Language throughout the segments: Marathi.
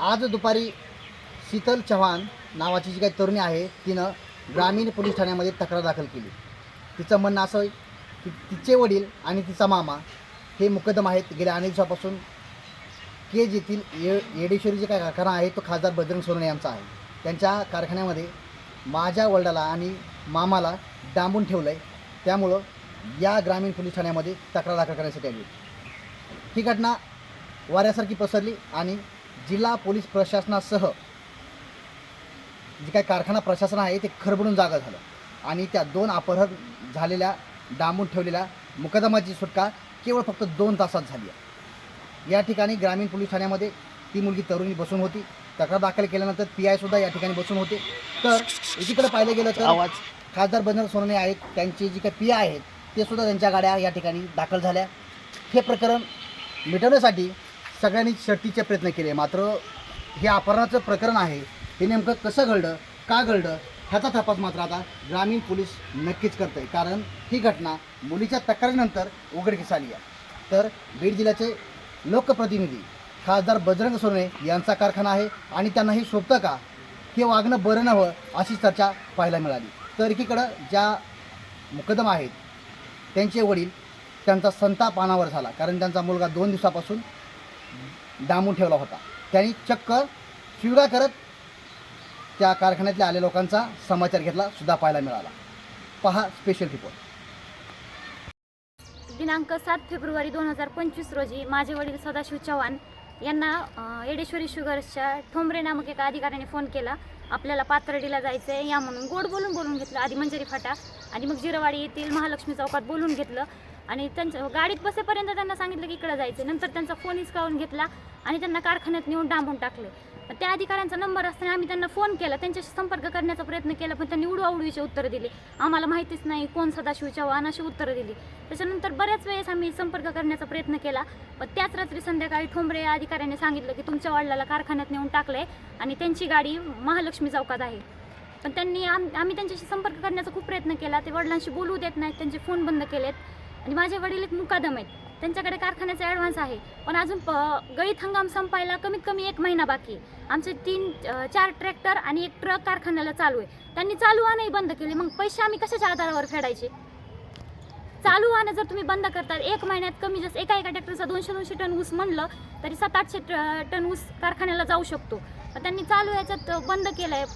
आज दुपारी शीतल चव्हाण नावाची जी काही तरुणी आहे तिनं ग्रामीण पोलीस ठाण्यामध्ये तक्रार दाखल केली. तिचं म्हणणं असं आहे की तिचे वडील आणि तिचा मामा हे मुकदम आहेत. गेल्या अनेक दिवसापासून केज येथील ये येडेश्वरी जे काय कारखाना आहे तो खासदार बजरंग सोनवणे यांचा आहे. त्यांच्या कारखान्यामध्ये माझ्या वडिलाला आणि मामाला डांबून ठेवलं आहे त्यामुळं या ग्रामीण पोलीस ठाण्यामध्ये तक्रार दाखल करण्यासाठी आली ही घटना वाऱ्यासारखी पसरली आणि जिल्हा पोलीस प्रशासनासह जे काही कारखाना प्रशासन आहे ते खरबडून जागा झालं. आणि त्या दोन अपहरण झालेल्या डांबून ठेवलेल्या मुकदमाची सुटका केवळ फक्त दोन तासात झाली आहे. या ठिकाणी ग्रामीण पोलीस ठाण्यामध्ये ती मुलगी तरुणी बसून होती. तक्रार दाखल केल्यानंतर पी आय सुद्धा या ठिकाणी बसून होते. तर एकीकडे पाहिलं गेलं तर आवाज. खासदार बंधन सोनवणे आहेत. त्यांचे जे काही पी आय आहेत ते सुद्धा त्यांच्या गाड्या या ठिकाणी दाखल झाल्या. हे प्रकरण मिटवण्यासाठी सगळ्यांनी शर्टीचे प्रयत्न केले. मात्र हे अपहरणाचं प्रकरण आहे. हे नेमकं कसं घडलं? का घडलं? ह्याचा तपास मात्र आता ग्रामीण पोलीस नक्कीच करत आहे कारण ही घटना मुलीच्या तक्रारीनंतर उघडकीस आली आहे. तर बीड जिल्ह्याचे लोकप्रतिनिधी खासदार बजरंग सोने यांचा कारखाना आहे आणि त्यांना हे शोभतं का? हे वागणं बरं नव्हं अशी चर्चा पाहायला मिळाली. तर एकीकडं ज्या मुकदम आहेत त्यांचे वडील त्यांचा संताप अनावर झाला. कारण त्यांचा मुलगा दोन दिवसापासून दामून ठेवला होता. त्यांनी चक्क शिवगा करत त्या कारखान्यातल्या आलेल्या लोकांचा समाचार घेतला सुद्धा पाहायला मिळाला. पहा स्पेशल रिपोर्ट दिनांक सात फेब्रुवारी दोन हजार पंचवीस रोजी माझे वडील सदाशिव चव्हाण यांना येडेश्वरी शुगर्सच्या ठोंबरे नामक एका अधिकाऱ्याने फोन केला आपल्याला पाथर्डीला जायचं आहे या म्हणून गोड बोलून बोलून घेतलं आधी मंजरी फाटा आणि मग जिरवाडी येथील महालक्ष्मी चौकात बोलून घेतलं. आणि त्यांच्या गाडीत बसेपर्यंत त्यांना सांगितलं की इकडं जायचं. नंतर त्यांचा फोन हिसकावून घेतला आणि त्यांना कारखान्यात नेऊन डांबून टाकले. त्या अधिकाऱ्यांचा नंबर असताना आम्ही त्यांना फोन केला. त्यांच्याशी संपर्क करण्याचा प्रयत्न केला पण त्यांनी उडवाउडवीचे उत्तरं दिले. आम्हाला माहितीच नाही कोण सदाशिव चव्हाण अशी उत्तरं दिली. त्याच्यानंतर बऱ्याच वेळेस आम्ही संपर्क करण्याचा प्रयत्न केला. पण त्याच रात्री संध्याकाळी ठोंबरे या अधिकाऱ्याने सांगितलं की तुमच्या वडिलाला कारखान्यात नेऊन टाकलंय आणि त्यांची गाडी महालक्ष्मी चौकात आहे. पण त्यांनी आम आम्ही त्यांच्याशी संपर्क करण्याचा खूप प्रयत्न केला. ते वडिलांशी बोलू देत नाहीत त्यांचे फोन बंद केलेत. आणि माझे वडील एक मुकादम आहेत. त्यांच्याकडे कारखान्याचा ॲडव्हान्स आहे. पण अजून प गळीत हंगाम संपायला कमीत कमी एक महिना बाकी आहे. आमचे तीन चार ट्रॅक्टर आणि एक ट्रक कारखान्याला चालू आहे. त्यांनी चालू आणही बंद केले. मग पैसे आम्ही कशाच्या आधारावर फेडायचे? चालू वाहनं जर तुम्ही बंद करता एक महिन्यात कमी जास्त एका एका ट्रॅक्टरचा दोनशे दोनशे टन ऊस म्हणलं तरी सात आठशे ट- टन ऊस कारखान्याला जाऊ शकतो. त्यांनी चालू याच्यात बंद केलं आहे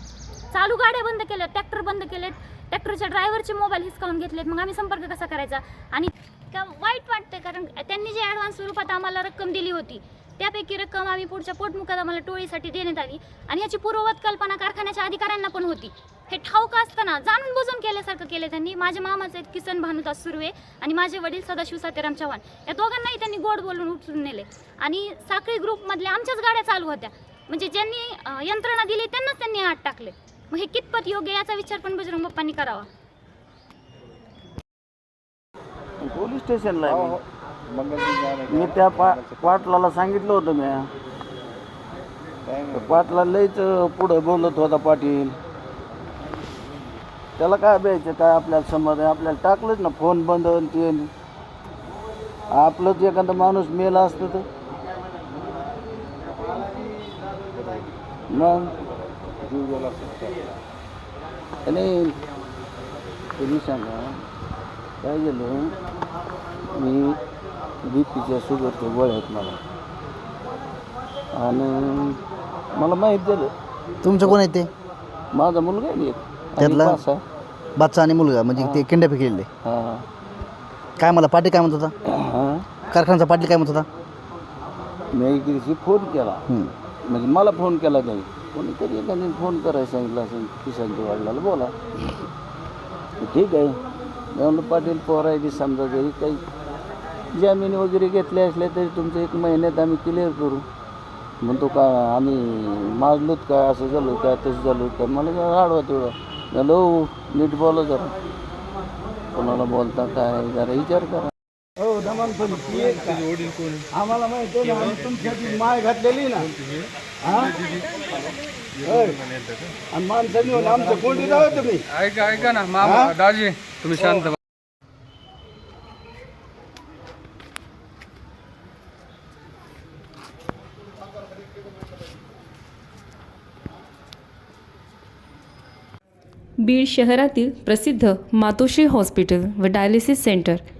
चालू गाड्या बंद केल्या ट्रॅक्टर बंद केलेत. ट्रॅक्टरच्या ड्रायव्हरचे मोबाईल हिसकावून घेतलेत. मग आम्ही संपर्क कसा करायचा? आणि का वाईट वाटतं कारण त्यांनी जे ॲडव्हान्स स्वरूपात आम्हाला रक्कम दिली होती त्यापैकी रक्कम आम्ही पुढच्या पोटमुखात आम्हाला टोळीसाठी देण्यात आली. आणि याची पूर्ववत कल्पना कारखान्याच्या अधिकाऱ्यांना पण होती. हे ठाऊक असताना जाणून बुजून केल्यासारखं केलं त्यांनी. माझ्या मामाचे आहेत किसन भानुदास सुर्वे आणि माझे वडील सदाशिव सातेराम चव्हाण. या दोघांनाही त्यांनी गोड बोलून उचलून नेले आणि साखळी ग्रुपमधल्या आमच्याच गाड्या चालू होत्या. म्हणजे ज्यांनी यंत्रणा दिली त्यांनाच त्यांनी आत टाकले मग हे कितपत योग्य याचा विचार पण बजरंग बाप्पांनी करावा. पोलीस स्टेशनला आहे मी. त्या पा पाटलाला सांगितलं होतं मी. पाटला लईच पुढं बोलत होता पाटील. त्याला काय द्यायचं काय आपल्याला समज आहे? आपल्याला टाकलंच ना फोन बंद आणि ते. आपलंच एखादा माणूस मेला असतं तर. मग? जीव गेला आणि तुम्ही सांगा काय झालं? मी बी पीच्या शुगरच्या गोळ्या आहेत मला. आणि मला माहीत झालं. तुमचं कोण आहे ते? माझा मुलगा आहे ना एक. आणि त्यातला? पाच आहे. बादचा आणि मुलगा म्हणजे ते किंड्या फेकेले हा. काय मला पाटील काय म्हणत होता? हा. कारखान्याचा पाटील काय म्हणत होता? मी एक दिवशी फोन केला. हम्म. म्हणजे मला फोन केला नाही कोणीतरी एखाद्याने फोन करायला सांगितलं असं किसानच्या वडिलाला बोला. ठीक आहे. म्हणलं पाटील की समजा जरी काही जामीन वगैरे घेतले असले तरी तुमचं एक महिन्यात आम्ही क्लिअर करू. म्हणतो का आम्ही माजलोत काय असं झालो काय तसं झालो काय मला जरा आडवा तेवढा. झालो नीट बोला जरा. कोणाला बोलता काय जरा विचार करा. हो, आम्हाला माहीत आम्ही तुमच्यासाठी माय घातलेली ना. आणि माणसांनी आमचं कोणी राहत तुम्ही. ऐका ऐका ना मामा दाजी तुम्ही हो. शांत बीड शहरातील प्रसिद्ध मातोश्री हॉस्पिटल व डायलिसिस सेंटर